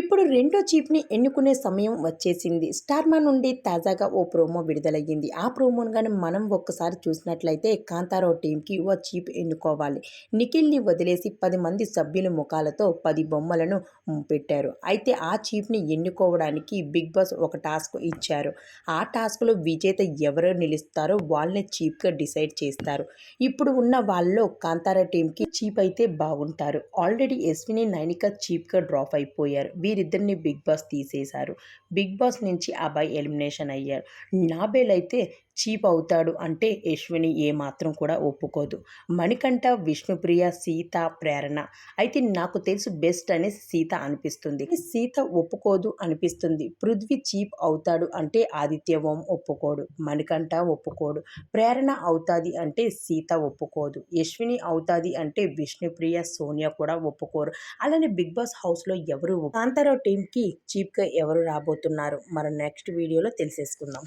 ఇప్పుడు రెండో చీప్ని ఎన్నుకునే సమయం వచ్చేసింది. స్టార్మా నుండి తాజాగా ఓ ప్రోమో విడుదలయ్యింది. ఆ ప్రోమోను కానీ మనం ఒక్కసారి చూసినట్లయితే కాంతారావు టీంకి ఓ చీప్ ఎన్నుకోవాలి. నిఖిల్ని వదిలేసి పది మంది సభ్యుల ముఖాలతో పది బొమ్మలను పెట్టారు. అయితే ఆ చీప్ని ఎన్నుకోవడానికి బిగ్ బాస్ ఒక టాస్క్ ఇచ్చారు. ఆ టాస్క్లో విజేత ఎవరు నిలుస్తారో వాళ్ళని చీప్గా డిసైడ్ చేస్తారు. ఇప్పుడు ఉన్న వాళ్ళలో కాంతారా టీంకి చీప్ అయితే బాగుంటారు. ఆల్రెడీ ఎస్విని నైనిక చీప్గా డ్రాప్ అయిపోయారు. వీరిద్దరిని బిగ్ బాస్ తీసేశారు. బిగ్ బాస్ నుంచి అబ్బాయి ఎలిమినేషన్ అయ్యారు. నాబేల్ అయితే చీప్ అవుతాడు అంటే యశ్విని ఏమాత్రం కూడా ఒప్పుకోదు. మణికంఠ విష్ణుప్రియ సీత ప్రేరణ. అయితే నాకు తెలుసు బెస్ట్ అనేసి సీత అనిపిస్తుంది. సీత ఒప్పుకోదు అనిపిస్తుంది. పృథ్వీ చీప్ అవుతాడు అంటే ఆదిత్య ఓం ఒప్పుకోడు. మణికంఠ ఒప్పుకోడు. ప్రేరణ అవుతాది అంటే సీత ఒప్పుకోదు. యశ్విని అవుతాది అంటే విష్ణుప్రియ సోనియా కూడా ఒప్పుకోరు. అలానే బిగ్ బాస్ హౌస్లో ఎవరు కాంతారావు టీంకి చీప్గా ఎవరు రాబోతున్నారు? మనం నెక్స్ట్ వీడియోలో తెలిసేసుకుందాం.